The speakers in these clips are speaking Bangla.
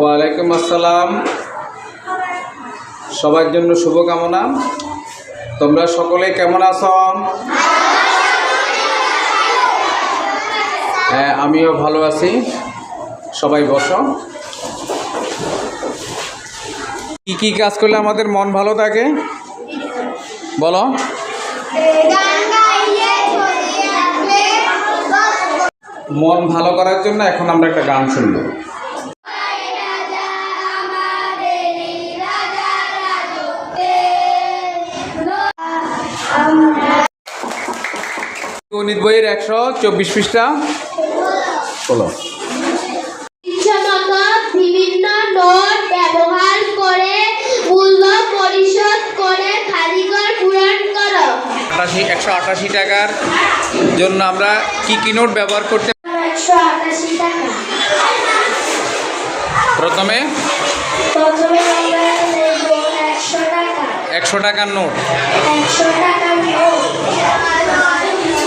ওয়ালাইকুম আসসালাম। সবার জন্য শুভকামনা। তোমরা সকলে কেমন আছো? হ্যাঁ আমিও ভালো আছি। সবাই বসো। কি কি কাজ করলে আমাদের মন ভালো থাকে? বলো। মন ভালো করার জন্য এখন আমরা একটা গান শুনব। গণিত বইয়ের একশো চব্বিশ পৃষ্ঠা। বলো বিভিন্ন নোট ব্যবহার করে মূল্য পরিশোধ করে খালিঘর পূরণ করো। আটাশি একশো আটাশি টাকার জন্য আমরা কি কি নোট ব্যবহার করতে একশো আটাশি টাকা। প্রথমে প্রথমে একশো টাকার নোট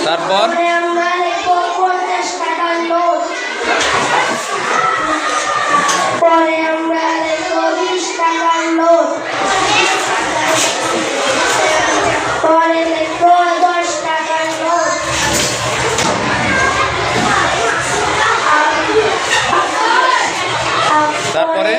তারপর তারপরে?